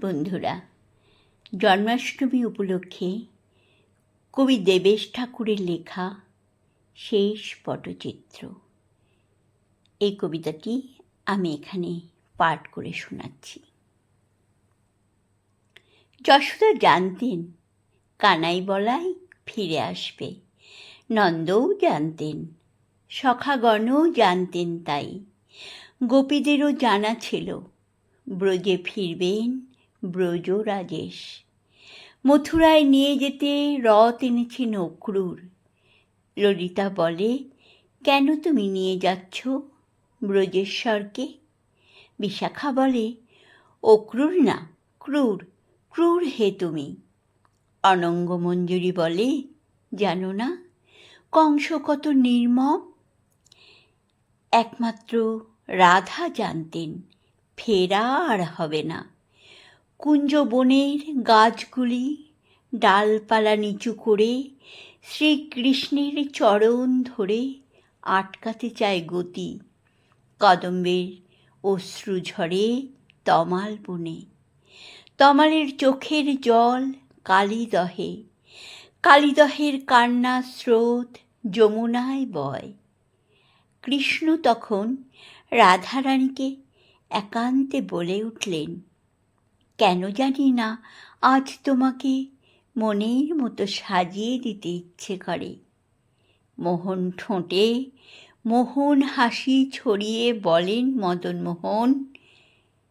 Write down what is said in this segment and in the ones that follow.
বন্ধুরা, জন্মাষ্টমী উপলক্ষে কবি দেবেশ ঠাকুরের লেখা শেষ পটচিত্র। এই কবিতাটি আমি এখানে পাঠ করে শোনাচ্ছি। যশোদা জানতেন, কানাই বলাই ফিরে আসবে। নন্দও জানতেন, সখাগণও জানতেন তাই। গোপীদেরও জানা ছিল, ব্রজে ফিরবেন ব্রজ রাজেশ। মথুরায় নিয়ে যেতে রথ এনেছেন অক্রুর। ললিতা বলে, কেন তুমি নিয়ে যাচ্ছ ব্রজেশ্বরকে? বিশাখা বলে, অক্রুর না, ক্রূর, ক্রুর হে তুমি। অনঙ্গ মঞ্জুরি বলে, জানো না, কংস কত নির্মম? একমাত্র রাধা জানতেন, ফেরা আর হবে না। কুঞ্জ বনের গাছগুলি ডালপালা নিচু করে শ্রীকৃষ্ণের চরণ ধরে আটকাতে চায় গতি। কদম্বের অশ্রু ঝরে তমাল বনে। তমালের চোখের জল কালিদহে কালিদহের কান্না স্রোত যমুনায় বয়। কৃষ্ণ তখন রাধারানীকে একান্তে বলে উঠলেন কেন জানি না, আজ তোমাকে মনের মতো সাজিয়ে দিতে ইচ্ছে করে। মোহন ঠোঁটে মোহন হাসি ছড়িয়ে বলেন, মদন মোহন,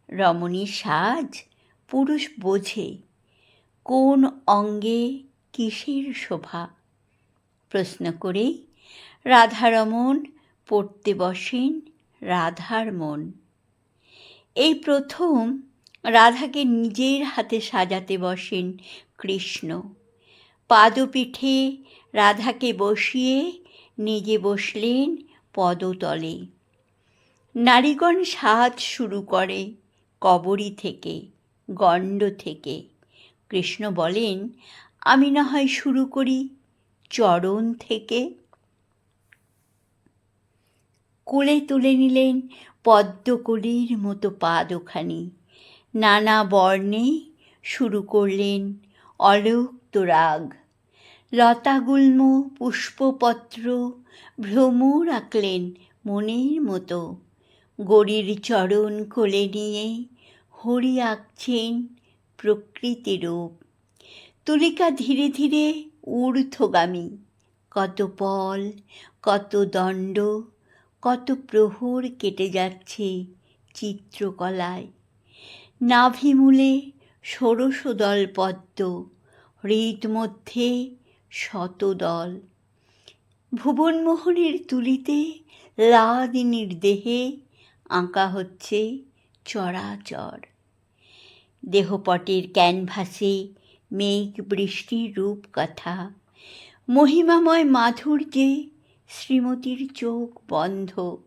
রমণী সাজ, পুরুষ বোঝে, কোন অঙ্গে কিসের শোভা? প্রশ্ন করেই রাধারমণ পড়তে বসেন রাধার মন এই প্রথম রাধাকে নিজের হাতে সাজাতে বসেন কৃষ্ণ। পাদপীঠে রাধাকে বসিয়ে নিজে বসলেন পদতলে। নারীগণ সাজ শুরু করে কবরী থেকে, গণ্ড থেকে। কৃষ্ণ বলেন, আমি না হয় শুরু করি চরণ থেকে? কোলে তুলে নিলেন পদ্মকলির মতো পাদখানি। নানা বর্ণে শুরু করলেন অলুক্ত রাগ লতাগুল্ম, পুষ্পপত্র, ভ্রমর আঁকলেন মনের মতো। গরির চরণ কোলে নিয়ে হরি আঁকছেন প্রকৃতি রূপ। তুলিকা ধীরে ধীরে ঊর্ধ্বগামী। কত পল, কত দণ্ড, কত প্রহর কেটে যাচ্ছে চিত্রকলায়। নাভিমূলে ষোড়শদল পদ্ম হৃদ মধ্যে শতদল। ভুবনমোহনের তুলিতে লাদিনীর দেহে আঁকা হচ্ছে চরাচর। দেহপটের ক্যানভাসে মেঘ বৃষ্টির রূপকথা। মহিমাময় মাধুর্যে শ্রীমতীর চোখ বন্ধ।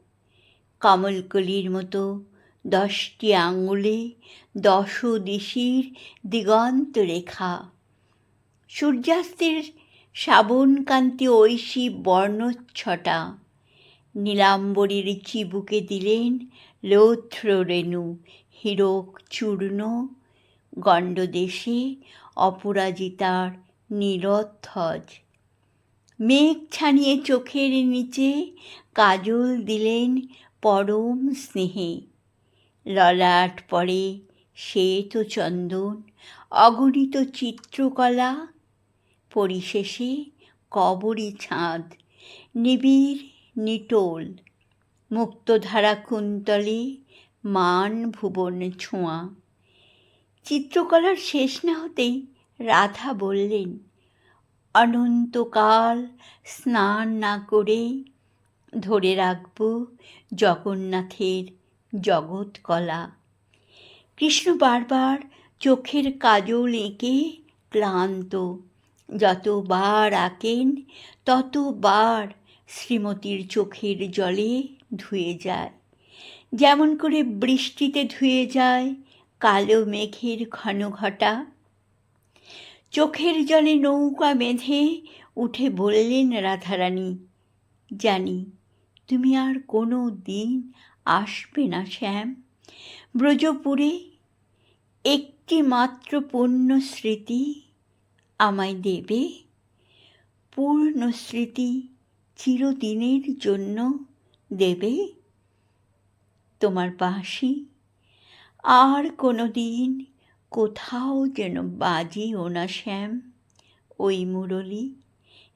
কমলকলির মতো দশটি আঙুলে দশ দিশির দিগন্ত রেখা। সূর্যাস্তের শ্রাবণকান্তি ঐশী বর্ণচ্ছটা। নীলাম্বরীর চিবুকে দিলেন লৌথ্র রেণু, হীরক চূর্ণ। গণ্ডদেশে অপরাজিতার নীলধ্বজ মেঘ ছানিয়ে চোখের নিচে কাজল দিলেন পরম স্নেহে। ললাট পরে শ্বেত চন্দন, অগণিত চিত্রকলা, পরিশেষে কবরী ছাঁদ, নিবিড় নিটোল, মুক্তধারা কুন্তলে মান ভুবন ছোঁয়া। চিত্রকলার শেষ না হতেই রাধা বললেন, অনন্তকাল স্নান না করেই ধরে রাখব জগন্নাথের জগৎকলা কৃষ্ণ বারবার চোখের কাজল এঁকে ক্লান্ত। যতবার আঁকেন, ততবার শ্রীমতীর চোখের জলে ধুয়ে যায়। যেমন করে বৃষ্টিতে ধুয়ে যায় কালো মেঘের ঘন ঘটা। চোখের জলে নৌকা বেঁধে উঠে বললেন রাধারানী, জানি, তুমি আর কোনো দিন আসবে না, শ্যাম। ব্রজপুরে একটি মাত্র পূর্ণ স্মৃতি আমায় দেবে। পূর্ণ স্মৃতি চিরদিনের জন্য দেবে। তোমার বাঁশি আর কোনো দিন কোথাও যেন বাজিও না, শ্যাম। ওই মুরলি,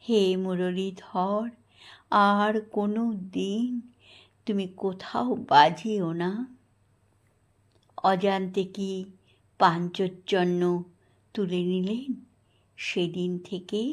হে মুরলীধর, আর কোনো দিন তুমি কোথাও বাজিও না। অজান্তে কি পাঞ্চজন্য তুলে নিলেন সেদিন থেকেই?